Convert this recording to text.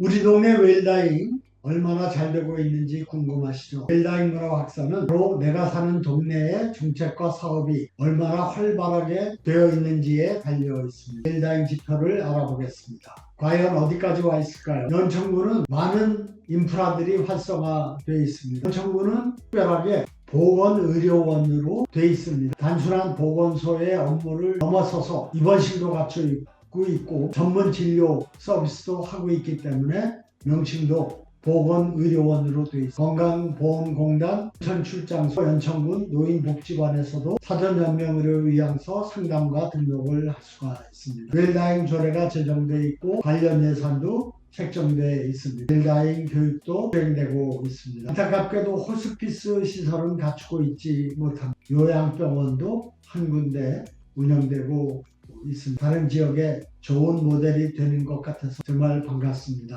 우리 동네 웰다잉 얼마나 잘 되고 있는지 궁금하시죠? 웰다잉 문화 학사는 바로 내가 사는 동네의 정책과 사업이 얼마나 활발하게 되어 있는지에 달려 있습니다. 웰다잉 지표를 알아보겠습니다. 과연 어디까지 와 있을까요? 연천구는 많은 인프라들이 활성화되어 있습니다. 연천구는 특별하게 보건의료원으로 되어 있습니다. 단순한 보건소의 업무를 넘어서서 입원실도 갖추고 있고 전문 진료 서비스도 하고 있기 때문에 명칭도 보건의료원으로 되어 있습니다. 건강보험공단 연천출장소 연천군 노인복지관에서도 사전연명의료 위양서 상담과 등록을 할 수가 있습니다. 웰다잉 조례가 제정되어 있고 관련 예산도 책정되어 있습니다. 웰다잉 교육도 수행되고 있습니다. 안타깝게도 호스피스 시설은 갖추고 있지 못합니다. 요양병원도 한 군데 운영되고 있습니다. 다른 지역에 좋은 모델이 되는 것 같아서 정말 반갑습니다.